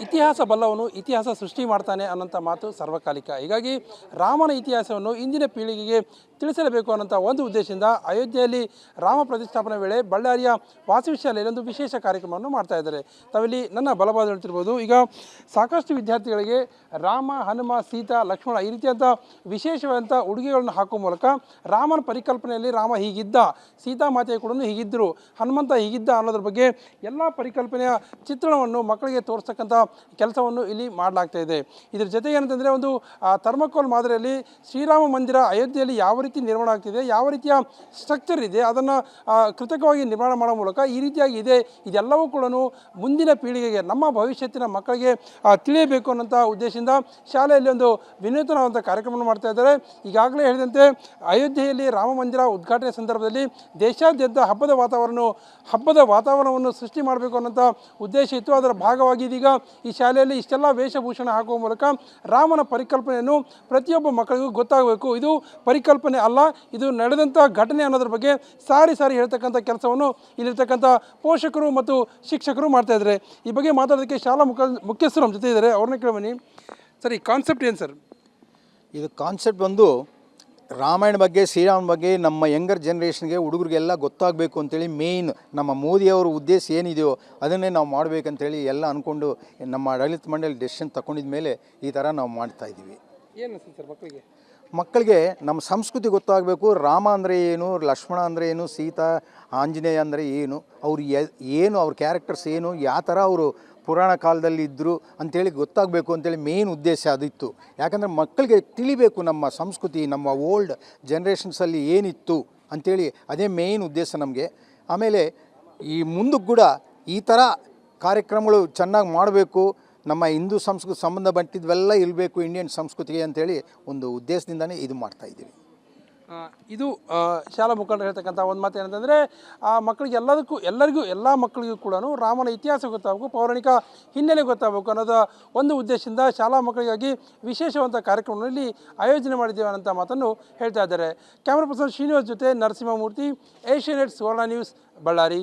ಇತಿಹಾಸ ಬಲ್ಲವನು ಇತಿಹಾಸ ಸೃಷ್ಟಿ ಮಾಡ್ತಾನೆ ಅನ್ನೋಂಥ ಮಾತು ಸರ್ವಕಾಲಿಕ. ಹೀಗಾಗಿ ರಾಮನ ಇತಿಹಾಸವನ್ನು ಇಂದಿನ ಪೀಳಿಗೆಗೆ ತಿಳಿಸಲೇಬೇಕು ಅನ್ನೋಂಥ ಒಂದು ಉದ್ದೇಶದಿಂದ ಅಯೋಧ್ಯೆಯಲ್ಲಿ ರಾಮ ಪ್ರತಿಷ್ಠಾಪನೆ ವೇಳೆ ಬಳ್ಳಾರಿಯ ವಾಸವಿ ಶಾಲೆಯಲ್ಲಿ ಒಂದು ವಿಶೇಷ ಕಾರ್ಯಕ್ರಮವನ್ನು ಮಾಡ್ತಾ ಇದ್ದಾರೆ. ತಾವಿಲ್ಲಿ ನನ್ನ ಬಲಭಾಗ ಹೇಳ್ತಿರ್ಬೋದು, ಈಗ ಸಾಕಷ್ಟು ವಿದ್ಯಾರ್ಥಿಗಳಿಗೆ ರಾಮ, ಹನುಮ, ಸೀತಾ, ಲಕ್ಷ್ಮಣ ಈ ರೀತಿಯಾದಂಥ ವಿಶೇಷವಾದಂಥ ಉಡುಗೆಗಳನ್ನು ಹಾಕುವ ಮೂಲಕ ರಾಮನ ಪರಿಕಲ್ಪನೆಯಲ್ಲಿ ರಾಮ ಹೀಗಿದ್ದ, ಸೀತಾ ಮಾತೆಯ ಕೂಡ ಹೀಗಿದ್ದರು ಹನುಮಂತ ಹೀಗಿದ್ದ ಅನ್ನೋದ್ರ ಬಗ್ಗೆ ಎಲ್ಲ ಪರಿಕಲ್ಪನೆಯ ಚಿತ್ರಣವನ್ನು ಮಕ್ಕಳಿಗೆ ತೋರಿಸ್ತಕ್ಕಂಥ ಕೆಲಸವನ್ನು ಇಲ್ಲಿ ಮಾಡಲಾಗ್ತಾ ಇದೆ. ಇದರ ಜೊತೆಗೆ ಏನಂತಂದರೆ ಒಂದು ಥರ್ಮಕೋಲ್ ಮಾದರಿಯಲ್ಲಿ ಶ್ರೀರಾಮ ಮಂದಿರ ಅಯೋಧ್ಯೆಯಲ್ಲಿ ಯಾವ ರೀತಿ ನಿರ್ಮಾಣ ಆಗ್ತಿದೆ, ಯಾವ ರೀತಿಯ ಸ್ಟ್ರಕ್ಚರ್ ಇದೆ, ಅದನ್ನು ಕೃತಕವಾಗಿ ನಿರ್ಮಾಣ ಮಾಡೋ ಮೂಲಕ ಈ ರೀತಿಯಾಗಿ ಇದೆ. ಇದೆಲ್ಲವೂ ಕೂಡ ಮುಂದಿನ ಪೀಳಿಗೆಗೆ, ನಮ್ಮ ಭವಿಷ್ಯತ್ತಿನ ಮಕ್ಕಳಿಗೆ ತಿಳಿಯಬೇಕು ಅನ್ನೋಂಥ ಉದ್ದೇಶದಿಂದ ಶಾಲೆಯಲ್ಲಿ ಒಂದು ವಿನೂತನವಾದಂಥ ಕಾರ್ಯಕ್ರಮವನ್ನು ಮಾಡ್ತಾ ಇದ್ದಾರೆ. ಈಗಾಗಲೇ ಹೇಳಿದಂತೆ, ಅಯೋಧ್ಯೆಯಲ್ಲಿ ರಾಮ ಮಂದಿರ ಉದ್ಘಾಟನೆ ಸಂದರ್ಭದಲ್ಲಿ ದೇಶಾದ್ಯಂತ ಹಬ್ಬದ ವಾತಾವರಣ ಹಬ್ಬದ ವಾತಾವರಣವನ್ನು ಸೃಷ್ಟಿ ಮಾಡಬೇಕು ಅನ್ನೋಂಥ ಉದ್ದೇಶ ಇತ್ತು. ಅದರ ಭಾಗವಾಗಿ ಇದೀಗ ಈ ಶಾಲೆಯಲ್ಲಿ ಇಷ್ಟೆಲ್ಲ ವೇಷಭೂಷಣ ಹಾಕುವ ಮೂಲಕ ರಾಮನ ಪರಿಕಲ್ಪನೆಯನ್ನು ಪ್ರತಿಯೊಬ್ಬ ಮಕ್ಕಳಿಗೂ ಗೊತ್ತಾಗಬೇಕು. ಇದು ಪರಿಕಲ್ಪನೆ ಅಲ್ಲ, ಇದು ನಡೆದಂಥ ಘಟನೆ ಅನ್ನೋದ್ರ ಬಗ್ಗೆ ಸಾರಿ ಸಾರಿ ಹೇಳ್ತಕ್ಕಂಥ ಕೆಲಸವನ್ನು ಇಲ್ಲಿರ್ತಕ್ಕಂಥ ಪೋಷಕರು ಮತ್ತು ಶಿಕ್ಷಕರು ಮಾಡ್ತಾ ಇದ್ದಾರೆ. ಈ ಬಗ್ಗೆ ಮಾತಾಡೋದಕ್ಕೆ ಶಾಲಾ ಮುಖ, ಮುಖ್ಯಸ್ಥರು ನಮ್ಮ ಜೊತೆ ಇದ್ದಾರೆ. ಅವ್ರನ್ನ ಕೇಳಬನ್ನಿ ಸರ್, ಈ ಕಾನ್ಸೆಪ್ಟ್ ಏನು ಸರ್? ಇದು ಕಾನ್ಸೆಪ್ಟ್ ಬಂದು ರಾಮಾಯಣ ಬಗ್ಗೆ ಶ್ರೀರಾಮನ ಬಗ್ಗೆ, ನಮ್ಮ ಯಂಗರ್ ಜನ್ರೇಷನ್ಗೆ ಹುಡುಗರಿಗೆಲ್ಲ ಗೊತ್ತಾಗಬೇಕು ಅಂತೇಳಿ ಮೇಯ್ನ್ ನಮ್ಮ ಮೋದಿಯವರ ಉದ್ದೇಶ ಏನಿದೆಯೋ ಅದನ್ನೇ ನಾವು ಮಾಡಬೇಕಂತೇಳಿ ಎಲ್ಲ ಅಂದ್ಕೊಂಡು ನಮ್ಮ ಆಡಳಿತ ಮಂಡಳಿ ಡೆಸಿಷನ್ ತಗೊಂಡಿದ ಮೇಲೆ ಈ ಥರ ನಾವು ಮಾಡ್ತಾ ಇದ್ದೀವಿ. ಏನು ಮಕ್ಕಳಿಗೆ ಮಕ್ಕಳಿಗೆ ನಮ್ಮ ಸಂಸ್ಕೃತಿ ಗೊತ್ತಾಗಬೇಕು. ರಾಮ ಅಂದರೆ ಏನು, ಲಕ್ಷ್ಮಣ ಅಂದರೆ ಏನು, ಸೀತಾ, ಆಂಜನೇಯ ಅಂದರೆ ಏನು, ಅವ್ರು ಏನು, ಅವ್ರ ಕ್ಯಾರೆಕ್ಟರ್ಸ್ ಏನು, ಯಾವ ಥರ ಅವರು ಪುರಾಣ ಕಾಲದಲ್ಲಿ ಇದ್ದರು ಅಂಥೇಳಿ ಗೊತ್ತಾಗಬೇಕು ಅಂತೇಳಿ ಮೇನ್ ಉದ್ದೇಶ ಅದಿತ್ತು. ಯಾಕಂದರೆ ಮಕ್ಕಳಿಗೆ ತಿಳಿಬೇಕು ನಮ್ಮ ಸಂಸ್ಕೃತಿ, ನಮ್ಮ ಓಲ್ಡ್ ಜನ್ರೇಷನ್ಸಲ್ಲಿ ಏನಿತ್ತು ಅಂಥೇಳಿ ಅದೇ ಮೇನ್ ಉದ್ದೇಶ ನಮಗೆ. ಆಮೇಲೆ ಈ ಮುಂದಕ್ಕೆ ಕೂಡ ಈ ಥರ ಕಾರ್ಯಕ್ರಮಗಳು ಚೆನ್ನಾಗಿ ಮಾಡಬೇಕು. ನಮ್ಮ ಹಿಂದೂ ಸಂಸ್ಕೃತಿ ಸಂಬಂಧಪಟ್ಟಿದ್ವೆಲ್ಲ ಇರಬೇಕು ಇಂಡಿಯನ್ ಸಂಸ್ಕೃತಿಗೆ ಅಂತೇಳಿ ಒಂದು ಉದ್ದೇಶದಿಂದನೇ ಇದು ಮಾಡ್ತಾ ಇದ್ದೀವಿ. ಇದು ಶಾಲಾ ಮುಖಂಡರು ಹೇಳ್ತಕ್ಕಂಥ ಒಂದು ಮಾತು ಏನಂತಂದರೆ, ಆ ಮಕ್ಕಳಿಗೆ ಎಲ್ಲದಕ್ಕೂ, ಎಲ್ಲರಿಗೂ, ಎಲ್ಲ ಮಕ್ಕಳಿಗೂ ಕೂಡ ರಾಮನ ಇತಿಹಾಸ ಗೊತ್ತಾಗಬೇಕು, ಪೌರಾಣಿಕ ಹಿನ್ನೆಲೆ ಗೊತ್ತಾಗಬೇಕು ಅನ್ನೋದು ಒಂದು ಉದ್ದೇಶದಿಂದ ಶಾಲಾ ಮಕ್ಕಳಿಗಾಗಿ ವಿಶೇಷವಾದಂಥ ಕಾರ್ಯಕ್ರಮದಲ್ಲಿ ಆಯೋಜನೆ ಮಾಡಿದ್ದೇವೆ ಅನ್ನೋಂಥ ಮಾತನ್ನು ಹೇಳ್ತಾ ಇದ್ದಾರೆ. ಕ್ಯಾಮ್ರಾ ಪರ್ಸನ್ ಶ್ರೀನಿವಾಸ್ ಜೊತೆ Narasimhamurthy Asianet Suvarna news, Ballari.